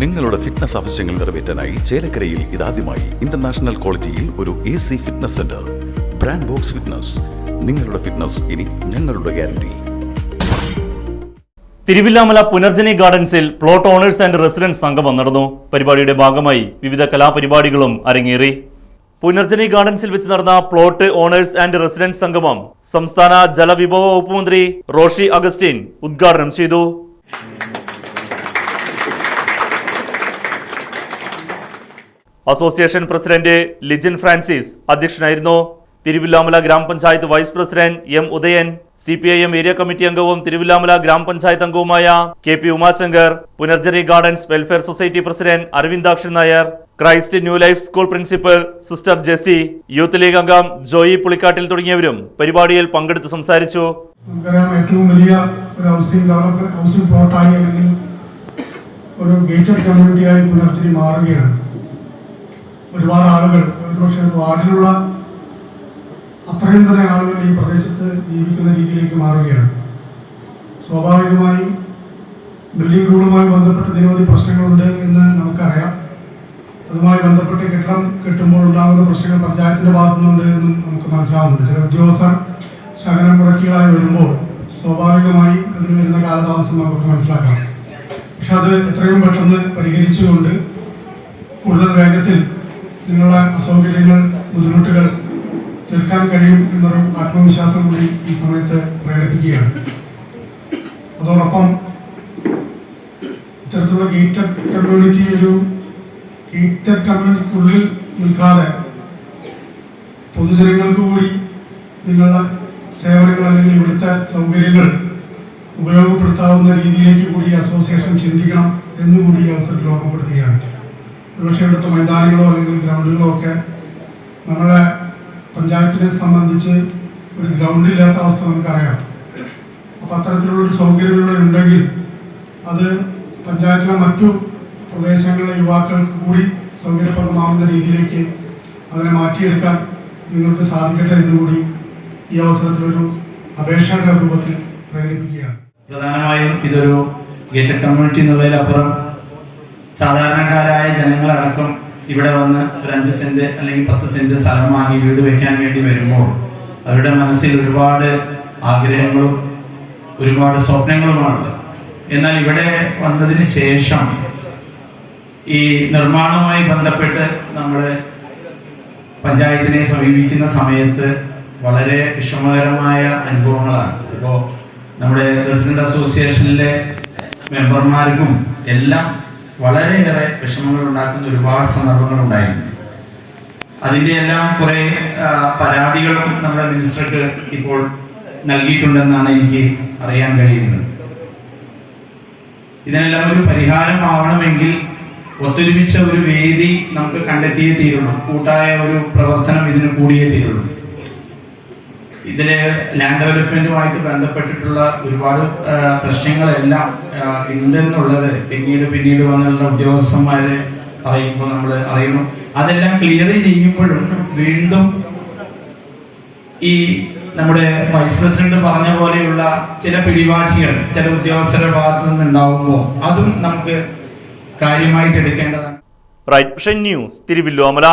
നിങ്ങളുടെ ഫിറ്റ്നസ് ആവശ്യങ്ങൾ നിറവേറ്റാനായി ചേലക്കരയിൽ ഇതാദ്യമായി ഇന്റർനാഷണൽ ക്വാളിറ്റിയിൽ ഒരു A C fitness centre brand box fitness നിങ്ങളുടെ ഫിറ്റ്നസ് ഇനി ഞങ്ങളുടെ ഗ്യാരണ്ടി തിരുവില്ലാമല പുനർജനി ഗാർഡൻസിൽ പ്ലോട്ട് ഓണേഴ്സ് ആൻഡ് റെസിഡൻസ് സംഗമം നടന്നു. പരിപാടിയുടെ ഭാഗമായി വിവിധ കലാപരിപാടികളും അരങ്ങേറി. പുനർജനി ഗാർഡൻസിൽ വെച്ച് നടന്ന പ്ലോട്ട് ഓണേഴ്സ് ആൻഡ് റെസിഡൻസ് സംഗമം സംസ്ഥാന ജലവിഭവ വകുപ്പ് മന്ത്രി റോഷി അഗസ്റ്റിൻ ഉദ്ഘാടനം ചെയ്തു. അസോസിയേഷൻ പ്രസിഡന്റ് ലിജിൻ ഫ്രാൻസിസ് അധ്യക്ഷനായിരുന്നു. തിരുവില്ലാമല ഗ്രാമപഞ്ചായത്ത് vice president M Udayan C P I M area committee അംഗവും തിരുവില്ലാമല ഗ്രാമപഞ്ചായത്ത് അംഗവുമായ K P Umashankar Punarjani gardens welfare society president Aravindakshan Nair Christ new life school principal sister Jessy youth league അംഗം Joy Pulikkattil തുടങ്ങിയവരും പരിപാടിയിൽ പങ്കെടുത്ത് സംസാരിച്ചു. ഏറ്റവും വലിയ ഒരു ഗേറ്റഡ് കമ്മ്യൂണിറ്റിയായി പുനർജനി മാറുകയാണ്. ഒരുപാട് ആളുകൾ ഒരുപക്ഷെ ഒരു വാർഡിലുള്ള അത്രയും തന്നെ ആളുകൾ ഈ പ്രദേശത്ത് ജീവിക്കുന്ന രീതിയിലേക്ക് മാറുകയാണ്. സ്വാഭാവികമായി ബിൽഡിംഗ് റൂളുമായി ബന്ധപ്പെട്ട് നിരവധി പ്രശ്നങ്ങളുണ്ട് എന്ന് നമുക്കറിയാം. അതുമായി ബന്ധപ്പെട്ട് കെട്ടിടം കെട്ടുമ്പോൾ ഉണ്ടാകുന്ന പ്രശ്നങ്ങൾ പഞ്ചായത്തിന്റെ ഭാഗത്തുനിന്നുണ്ട് എന്നും നമുക്ക് മനസ്സിലാവുന്നുണ്ട്. ചില ഉദ്യോഗസ്ഥർ ശകലം മുടക്കികളായി വരുമ്പോൾ സ്വാഭാവികമായി അതിന് വരുന്ന കാലതാമസം നമുക്ക് മനസ്സിലാക്കാം. പക്ഷെ അത് എത്രയും പെട്ടെന്ന് പരിഹരിച്ചുകൊണ്ട് കൂടുതൽ വേഗത്തിൽ നിങ്ങളുടെ അസൗകര്യങ്ങൾ ബുദ്ധിമുട്ടുകൾ തീർക്കാൻ കഴിയും എന്നൊരു ആത്മവിശ്വാസം കൂടി ഈ സമയത്ത് പ്രകടിപ്പിക്കുകയാണ്. അതോടൊപ്പം ഇത്തരത്തിലുള്ള ഗേറ്റഡ് കമ്മ്യൂണിറ്റി ഒരു ഗേറ്റഡ് കമ്മ്യൂണിറ്റിക്കുള്ളിൽ നിൽക്കാതെ പൊതുജനങ്ങൾക്ക് കൂടി നിങ്ങളുടെ സേവനങ്ങൾ അല്ലെങ്കിൽ ഇവിടുത്തെ സൗകര്യങ്ങൾ ഉപയോഗപ്പെടുത്താവുന്ന രീതിയിലേക്ക് കൂടി അസോസിയേഷൻ ചിന്തിക്കണം എന്നുകൂടി ഈ അവസരത്തിൽ ഓർമ്മപ്പെടുത്തുകയാണ്. ഒരുപക്ഷെ ഇവിടുത്തെ മൈതാനങ്ങളോ അല്ലെങ്കിൽ ഗ്രൗണ്ടുകളോ ഒക്കെ നമ്മളെ പഞ്ചായത്തിനെ സംബന്ധിച്ച് ഒരു ഗ്രൗണ്ട് ഇല്ലാത്ത അവസ്ഥ നമുക്കറിയാം. അപ്പം അത്തരത്തിലുള്ള ഒരു സൗകര്യങ്ങൾ ഉണ്ടെങ്കിൽ അത് പഞ്ചായത്തിലെ മറ്റു പ്രദേശങ്ങളിലെ യുവാക്കൾക്ക് കൂടി സൗകര്യപ്രദമാവുന്ന രീതിയിലേക്ക് അതിനെ മാറ്റിയെടുക്കാൻ നിങ്ങൾക്ക് സാധിക്കട്ടെ എന്നുകൂടി ഈ അവസരത്തിൽ ഒരു അപേക്ഷയുടെ രൂപത്തിൽ പ്രകടിപ്പിക്കുകയാണ് പ്രധാനമായും ഇതൊരു ഗേറ്റഡ് കമ്മ്യൂണിറ്റി എന്നുള്ളതിലപ്പുറം സാധാരണക്കാരായ ജനങ്ങളടക്കം ഇവിടെ വന്ന് ഒരു അഞ്ച് സെന്റ് അല്ലെങ്കിൽ പത്ത് സെന്റ് സ്ഥലം വാങ്ങി വീട് വെക്കാൻ വേണ്ടി വരുമ്പോൾ അവരുടെ മനസ്സിൽ ഒരുപാട് ആഗ്രഹങ്ങളും ഒരുപാട് സ്വപ്നങ്ങളുമാണ് എന്നാൽ ഇവിടെ വന്നതിന് ശേഷം ഈ നിർമ്മാണവുമായി ബന്ധപ്പെട്ട് നമ്മൾ പഞ്ചായത്തിനെ സമീപിക്കുന്ന സമയത്ത് വളരെ വിഷമകരമായ അനുഭവങ്ങളാണ്. ഇപ്പോൾ നമ്മുടെ റെസിഡന്റ് അസോസിയേഷനിലെ മെമ്പർമാർക്കും എല്ലാം വളരെയേറെ വിഷമങ്ങൾ ഉണ്ടാക്കുന്ന ഒരുപാട് സന്ദർഭങ്ങൾ ഉണ്ടായിരുന്നു അതിന്റെ എല്ലാം കുറെ പരാതികളും നമ്മുടെ മിനിസ്റ്റർക്ക് ഇപ്പോൾ നൽകിയിട്ടുണ്ടെന്നാണ് എനിക്ക് അറിയാൻ കഴിയുന്നത്. ഇതിനെല്ലാം ഒരു പരിഹാരം ആവണമെങ്കിൽ ഒത്തൊരുമിച്ച ഒരു വേദി നമുക്ക് കണ്ടെത്തിയേ തീരുള്ളൂ. കൂട്ടായ ഒരു പ്രവർത്തനം ഇതിന് കൂടിയേ തീരുള്ളൂ. ഇതിലെ ലാൻഡ് ഡെവലപ്മെന്റുമായിട്ട് ബന്ധപ്പെട്ടിട്ടുള്ള ഒരുപാട് പ്രശ്നങ്ങളെല്ലാം ഉണ്ടെന്നുള്ളത് പിന്നീട് പിന്നീട് വന്നുള്ള ഉദ്യോഗസ്ഥന്മാരെ പറയുമ്പോൾ നമ്മൾ അറിയണം. അതെല്ലാം ക്ലിയർ ചെയ്യുമ്പോഴും വീണ്ടും ഈ നമ്മുടെ വൈസ് പ്രസിഡന്റ് പറഞ്ഞ പോലെയുള്ള ചില പിടിവാശികൾ ചില ഉദ്യോഗസ്ഥരുടെ ഭാഗത്തു നിന്നുണ്ടാവുമ്പോൾ അതും നമുക്ക് കാര്യമായിട്ട് എടുക്കേണ്ടതാണ്. Right news Thiruvilwamala